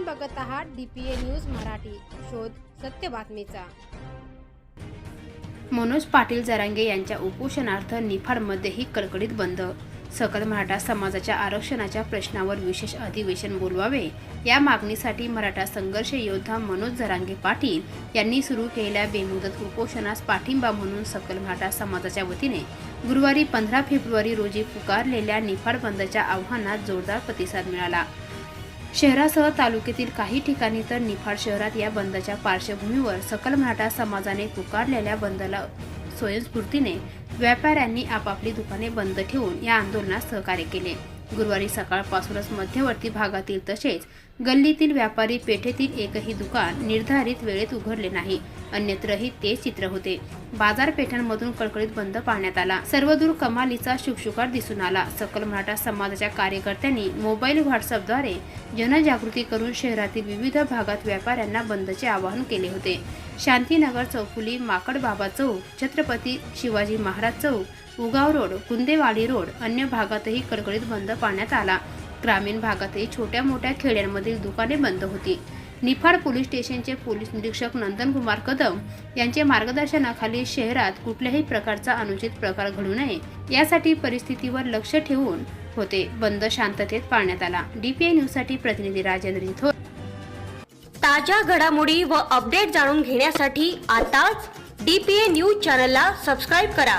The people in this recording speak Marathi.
आपण बघत आहात डीपीए न्यूज मराठी. शोध सत्य बातमीचा. मनोज पाटील जरांगे यांच्या उपोषणार्थ निफाडमध्येही कडकडीत बंद. सकल मराठा समाजाच्या आरक्षणाच्या प्रश्नावर विशेष अधिवेशन बोलवावे या मागणीसाठी मराठा संघर्ष योद्धा मनोज जरांगे पाटील यांनी सुरू केलेल्या बेमुदत उपोषणास पाठिंबा म्हणून सकल मराठा समाजाच्या वतीने गुरुवारी पंधरा फेब्रुवारी रोजी पुकारलेल्या निफाड बंदच्या आव्हानात जोरदार प्रतिसाद मिळाला. शहरासह तालुक्यातील काही ठिकाणी तर निफाड शहरात या बंदच्या पार्श्वभूमीवर सकल मराठा समाजाने पुकारलेल्या बंदला स्वयंस्फूर्तीने व्यापाऱ्यांनी आपापली दुकाने बंद ठेवून या आंदोलनात सहकार्य केले. गुरुवारी सकाळपासूनच मध्यवर्ती भागातील तसेच गल्लीतील व्यापारी पेठेतील एकही दुकान निर्धारित वेळेत उघडले नाही. अन्यत्रही तेच चित्र होते. बाजारपेठांमधून कडकडीत बंद पाळण्यात आला. सर्वदूर कमालीचा शुकशुकाट दिसून आला. सकल मराठा समाजाच्या कार्यकर्त्यांनी मोबाईल व्हॉट्सअपद्वारे जनजागृती करून शहरातील विविध भागात व्यापाऱ्यांना बंदचे आवाहन केले होते. शांतीनगर चौफुली माकडबाबा चौक छत्रपती शिवाजी महाराज चौक उगाव रोड कुंदेवाडी रोड अन्य भागातही कडकडीत बंद पाळण्यात आला. ग्रामीण भागातही छोट्या मोठ्या खेड्यांमधील दुकाने बंद होती. निफाड पोलीस स्टेशनचे पोलीस निरीक्षक नंदनकुमार कदम यांच्या मार्गदर्शनाखाली शहरात कुठल्याही प्रकारचा अनुचित प्रकार घडू नये यासाठी परिस्थितीवर लक्ष ठेवून होते. बंद शांततेत पाळण्यात आला. डीपीआय न्यूजसाठी प्रतिनिधी राजेंद्र थोर ताज्या घडामोडी व अपडेट जाणून घेण्यासाठी आताच डी पी ए न्यूज चॅनलला सबस्क्राईब करा.